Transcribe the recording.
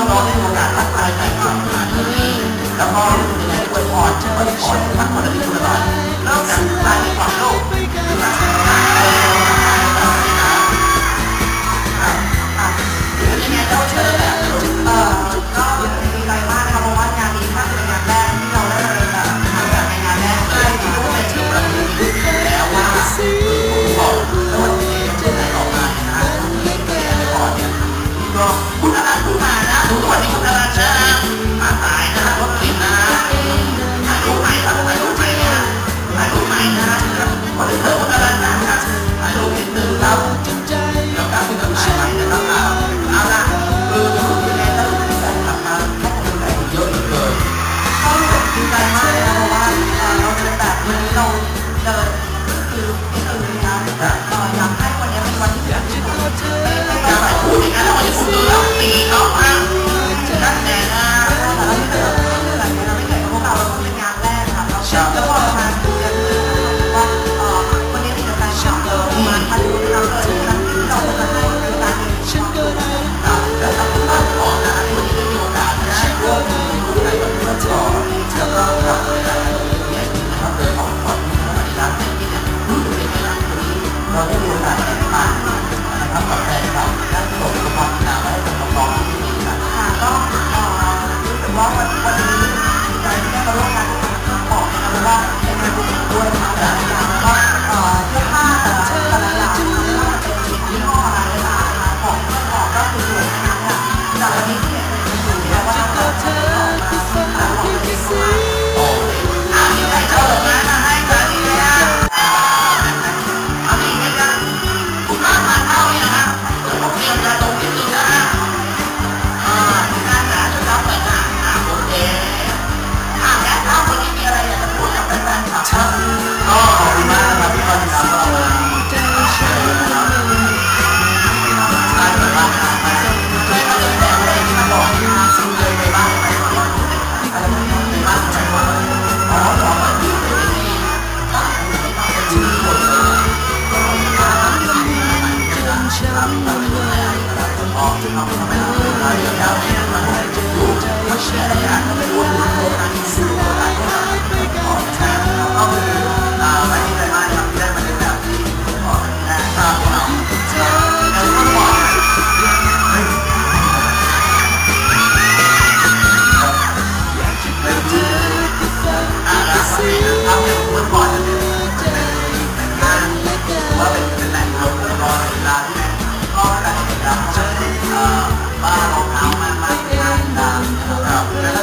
น้องๆได้มีโอกาสทักทายกันผ่อนงานนี้แล้วก็อวยพรอวยพรทักคนละนิดคนละหน่อยนอกจากได้ความโลภ Yeah. เราได้ดูการแข่งขันนะครับกับแฟนคลับความหนาไว้ให้กับน้องที่นี่ะก็รู้สึกว่าวันนี้ I'm Hold.